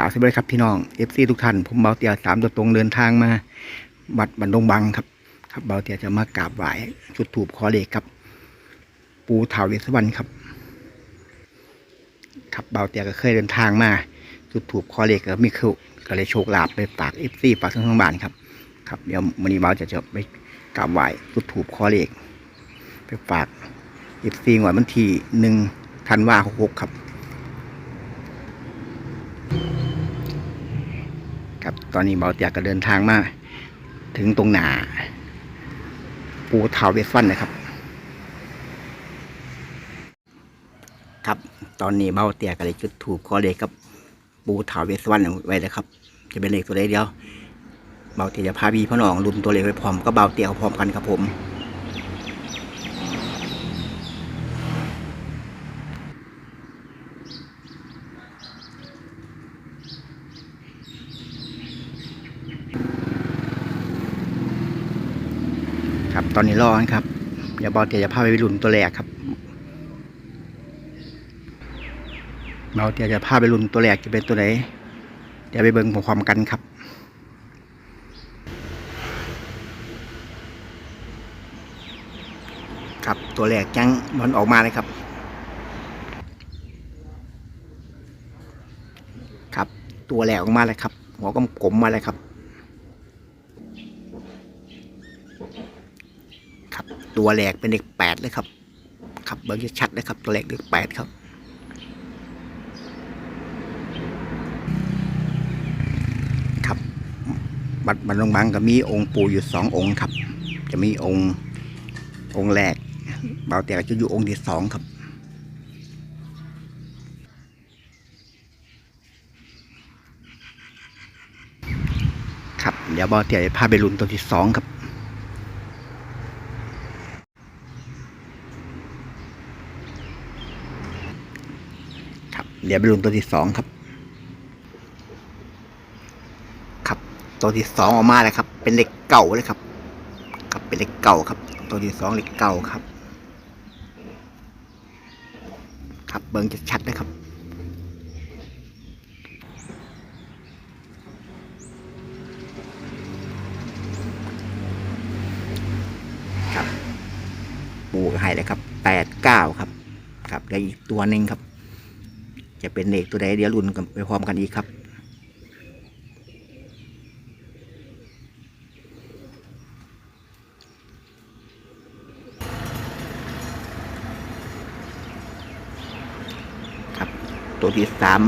กล่าวสวัสดีครับพี่น้องเอฟซีทุกท่านผมเบาเตียสามตัวตรงเดินทางมาวัดบันดงบังครับ ครับเบาเตียจะมากราบไหว้จุดถูปขอเลขครับ ปูเถาวเวสสวรรณครับ ครับเบาเตียก็เคยเดินทางมาจุดถูปขอเลขก็มีคือก็เลยโชคลาภไปฝากเอฟซีฝากทั้งทั้งบ้านครับ ครับเดี๋ยวมันนี้เบาจะจะไปกราบไหว้จุดถูปขอเลขไปฝากเอฟซีงวดวันที่หนึ่งธันวาหกหกครับ ครับ ตอนนี้เบาเตียก็เดินทางมา ถึงตรงหนาปูเทาเวสฟันนะครับ ครับ ตอนนี้เบาเตียก็เลยจุดถูกขอเลขกับ ปูเทาเวสฟันไว้เลยครับ จะเป็นเลขตัวเลขเดียวเบาเตียจะพาพี่พ่อหนองรุนตัวเลขไปพร้อมก็เบาเตียพร้อมกันครับผม ครับ ตอนนี้รอนครับ เดี๋ยวบอลเตียจะพาไปลุ้นตัวแรกครับเราเตียจะพาไปลุนตัวแรกจะเป็นตัวไหนเดี๋ยวไปเบิ่งพร้อมกันครับครับตัวแรกจังบอลออกมาเลยครับ ครับตัวแรกออกมาเลยครับ หัวกลมๆมาเลยครับ ครับ ตัวแรกเป็นเลขแปดเลยครับ ครับเบิ้งชัดๆเลยครับ ตัวแรกเลขแปดครับครับบัดบัดลงบังก็มีองค์ปู่อยู่สององค์ครับ จะมีองค์องค์แรกเบาแต่จะอยู่องค์ที่สองครับครับเดี๋ยวบาเตียจะพาไปลุ้นตัวที่สองครับ ครับ เดี๋ยวไปลุ้นตัวที่สองครับ ครับตัวที่สองออกมาเลยครับ เป็นเหล็กเก่าเลยครับครับเป็นเหล็กเก่าครับ ตัวที่สองเหล็กเก่าครับ ครับเบิ้งจะชัดเลยครับครับปูให้เลยครับแปดเก้าครับ ครับแล้วอีกตัวหนึ่งครับ จะเป็นเลขตัวใดเดี๋ยวรุ่นกันไปพร้อมกันอีกครับ ครับ ตัวที่สาม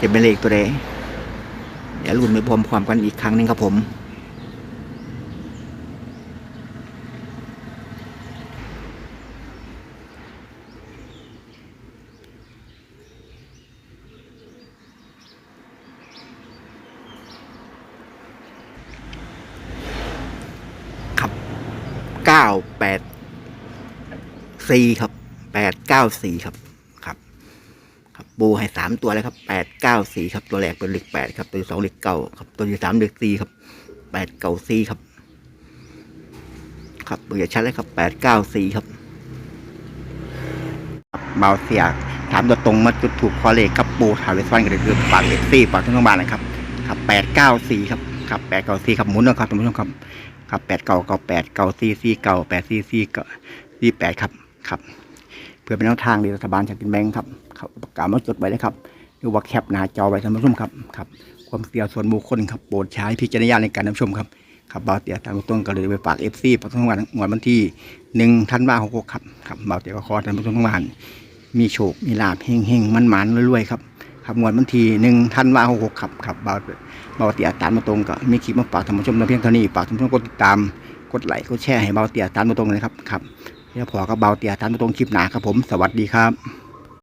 จะเป็นเลขตัวใดเดี๋ยวรุ่นไปพร้อมๆกันอีกครั้งนึงครับผม ครับเก้า แปดสี่ครับแปดเก้าสี่ครับครับ ครับบูให้สามตัวแล้วครับแปดเก้าสี่ครับตัวแรกเป็นเลขแปดครับ ตัวที่สองเลขเก้าครับ ตัวที่สามเลขสี่ครับแปดเก้าสี่ครับ ครับตัวอย่าชัดเลยครับแปดเก้าสี่ครับเบาเสียถามตัวตรงมาจุดถูกคอเลขครับปูถาวเวสฟันกันเลยคือฝากเลขสี่ฝากทั้งบ้านนะครับ ครับแปดเก้าสี่ครับครับแปดเก้าสี่ครับหมุนนะครับท่านผู้ชมครับ ครับแปดเก้าเก้าแปดเก้าสี่สี่เก้าแปดสี่สี่เก้าสี่แปดครับครับ เพื่อเป็นแนวทางในรัฐบาลจากกินแบงค์ครับครับประกาศมาจดไว้เลยครับหรือว่าแคปหน้าจอไว้ท่านผู้ชมครับครับความเสี่ยงส่วนบุคคลครับโปรดใช้พิจารณญาณในการรับชมครับครับเบาเตียตามต้นก็เลยไปฝากเอฟซีฝากทั้งวันงวดวันที่หนึ่งธันวาหกครับครับเบาเตียก็ขอท่านผู้ชมทั้งวันมีโชคมีลาภเฮงเฮงมันหมานรวยๆครับ ครับมวดวันที่หนึ่งท่านวาหกหกครับครับเบาเบาเตียตานมาตรงก็มีคลิปมาฝากท่านผู้ชมเพียงเท่านี้ฝากท่านผู้ชมกดติดตามกดไลค์กดแชร์ให้เบาเตียตานมาตรงเลยครับครับเดี๋ยวพอกับเบาเตียตานมาตรงคลิปหนาครับผม สวัสดีครับ